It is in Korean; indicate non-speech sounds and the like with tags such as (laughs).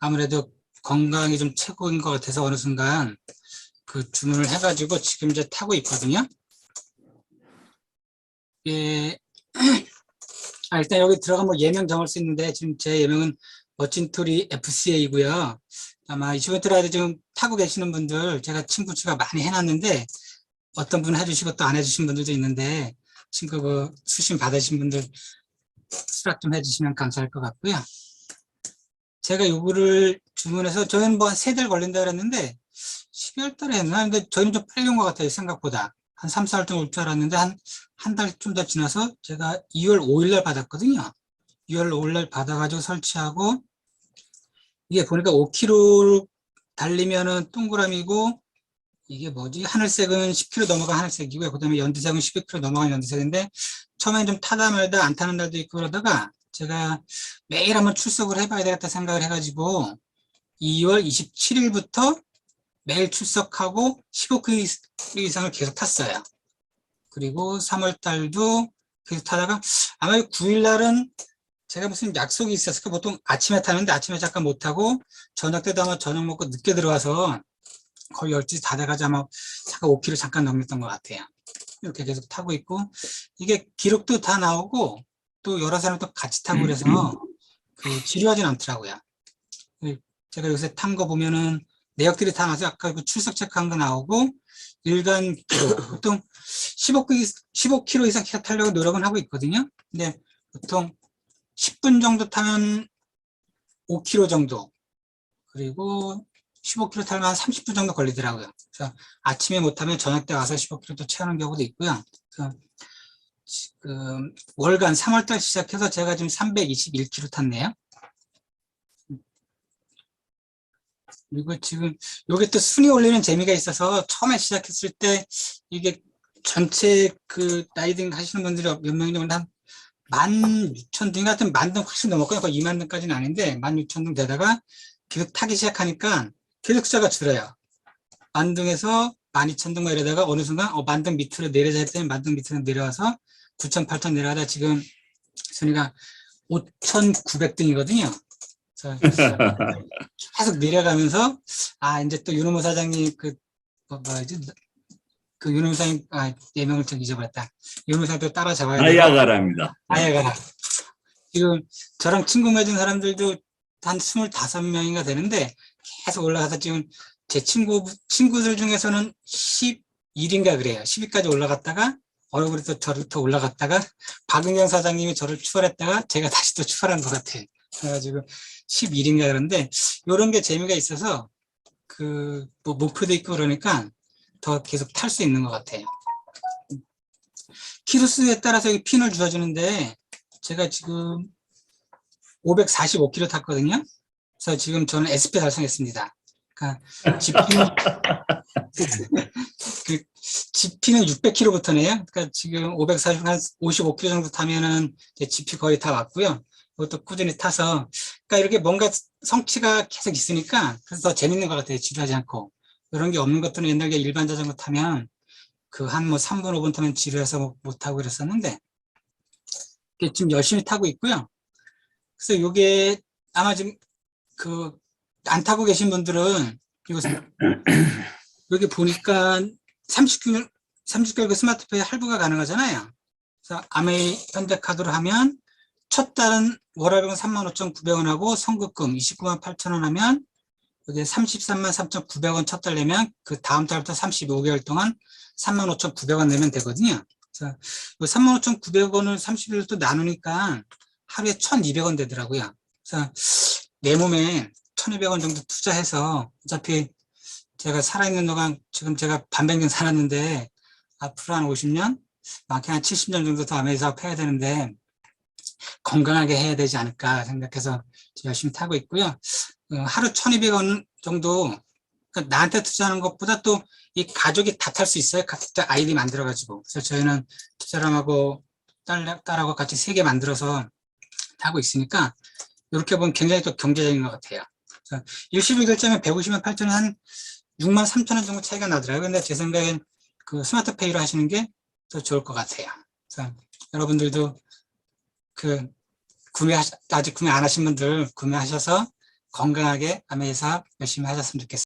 아무래도 건강이 좀 최고인 것 같아서 어느 순간 그 주문을 해가지고 지금 이제 타고 있거든요. 예. (clears throat) 아, 일단 여기 들어가면 뭐 예명 정할 수 있는데 지금 제 예명은 멋진 토리 FCA이고요. 아마 이슈벤트라도 지금 타고 계시는 분들 제가 친구 추가 많이 해놨는데 어떤 분 해주시고 또 안 해주신 분들도 있는데 친구 그 수신 받으신 분들 수락 좀 해주시면 감사할 것 같고요. 제가 요거를 주문해서 저희는 뭐 한 세 달 걸린다 그랬는데 12월 달에 했나? 근데 저희는 좀 빨리 온 것 같아요. 생각보다. 한 3, 4월 동안 올줄 알았는데 한 한 달 좀 더 지나서 제가 2월 5일 날 받았거든요. 2월 5일 날 받아가지고 설치하고 이게 보니까 5km 달리면은 동그라미고 이게 뭐지? 하늘색은 10km 넘어가 하늘색이고요. 그 다음에 연두색은 12km 넘어가는 연두색인데 처음엔 좀 타다 말다 안 타는 날도 있고 그러다가 제가 매일 한번 출석을 해봐야 되겠다 생각을 해가지고 2월 27일부터 매일 출석하고 15km 이상을 계속 탔어요. 그리고 3월 달도 계속 타다가 아마 9일 날은 제가 무슨 약속이 있었을까 보통 아침에 타는데 아침에 잠깐 못 타고 저녁 때도 아마 저녁 먹고 늦게 들어와서 거의 12시 다 돼가지고 아마 잠깐 5km 잠깐 넘겼던 것 같아요. 이렇게 계속 타고 있고 이게 기록도 다 나오고 또 여러 사람 또 같이 타고 그래서 그 지루하진 않더라고요. 그 제가 요새 탄 거 보면은 내역들이 다 나서 아까 그 출석 체크한 거 나오고 일간 기록 (coughs) 보통 15km, 15km 이상 타려고 노력은 하고 있거든요. 근데 보통 10분 정도 타면 5km 정도 그리고 15km 타면 한 30분 정도 걸리더라고요. 그래서 아침에 못 타면 저녁 때 와서 15km 또 채우는 경우도 있고요. 지금 월간 3월달 시작해서 제가 지금 321km 탔네요. 그리고 지금 요게 또 순위 올리는 재미가 있어서 처음에 시작했을 때 이게 전체 그 라이딩 하시는 분들이 몇 명이 정도 한 16,000등 같은 만등 훨씬 넘었고요. 거의 2만 등까지는 아닌데 16,000등 되다가 계속 타기 시작하니까 계속 숫자가 줄어요. 만등에서 12,000등 막 이러다가 어느 순간 어, 만등 밑으로 내려자 했더니 만등 밑으로 내려와서 9,000, 8,000 내려가다 지금 순위가 5,900등이거든요. (laughs) 계속 내려가면서 아 이제 또 윤호모 사장님 그 뭐, 뭐지 그 윤호모 사장님 아 예명을 좀 잊어버렸다. 윤호모 사장도 따라잡아야 돼요. 아야가랍니다. 아야가라. 지금 저랑 친구 맺은 사람들도 한 25명인가 되는데 계속 올라가서 지금 제 친구, 친구들 중에서는 11인가 그래요. 10위까지 올라갔다가 얼굴이 또 저를 또 올라갔다가 박은경 사장님이 저를 추월했다가 제가 다시 또 추월한 것 같아요. 그래가지고 11인가 그런데 이런 게 재미가 있어서 그 뭐 목표도 있고 그러니까 더 계속 탈 수 있는 것 같아요. 키로수에 따라서 이 핀을 주어주는데 제가 지금 545km 탔거든요. 그래서 지금 저는 SP 달성했습니다. 그러니까 GP는 (laughs) 그 GP는 600km부터네요. 그러니까 지금 540, 한 55km 정도 타면은 이제 GP 거의 다 왔고요. 이것도 꾸준히 타서 그러니까 이렇게 뭔가 성취가 계속 있으니까 그래서 더 재밌는 것 같아요. 지루하지 않고 이런 게 없는 것들은 옛날에 일반 자전거 타면 그 한 뭐 3분 5분 타면 지루해서 못- 못 타고 그랬었는데 이게 지금 열심히 타고 있고요. 그래서 요게 아마 지금 그 안 타고 계신 분들은 이거 (clears throat) 여기 보니까 30개월 30개월 그 스마트페이 할부가 가능하잖아요. 그래서 아메이 현대카드로 하면 첫 달은 월화비는 35,900원하고 선급금 29만 8천원 하면 여기 33만 3,900원 첫 달 내면 그 다음 달부터 35개월 동안 35,900원 내면 되거든요. 그래서 35,900원을 30일 또 나누니까 하루에 1,200원 되더라고요. 그래서 내 몸에 1,200원 정도 투자해서 어차피 제가 살아있는 동안 지금 제가 반백년 살았는데 앞으로 한 50년, 많게 한 70년 정도 더 아메이 사업 해야 되는데 건강하게 해야 되지 않을까 생각해서 열심히 타고 있고요. 어, 하루 1,200원 정도 그러니까 나한테 투자하는 것보다 또 이 가족이 다 탈 수 있어요. 각자 아이디 만들어가지고. 그래서 저희는 집사람하고 딸, 딸하고 같이 세 개 만들어서 타고 있으니까 이렇게 보면 굉장히 또 경제적인 것 같아요. 그래서 일시불 결제면 150만 8천 원, 한 6만 3천 원 정도 차이가 나더라고요. 근데 제 생각엔 그 스마트페이로 하시는 게 더 좋을 것 같아요. 그래서 여러분들도 그 구매 아직 구매 안 하신 분들 구매하셔서 건강하게 아메 사업 열심히 하셨으면 좋겠습니다.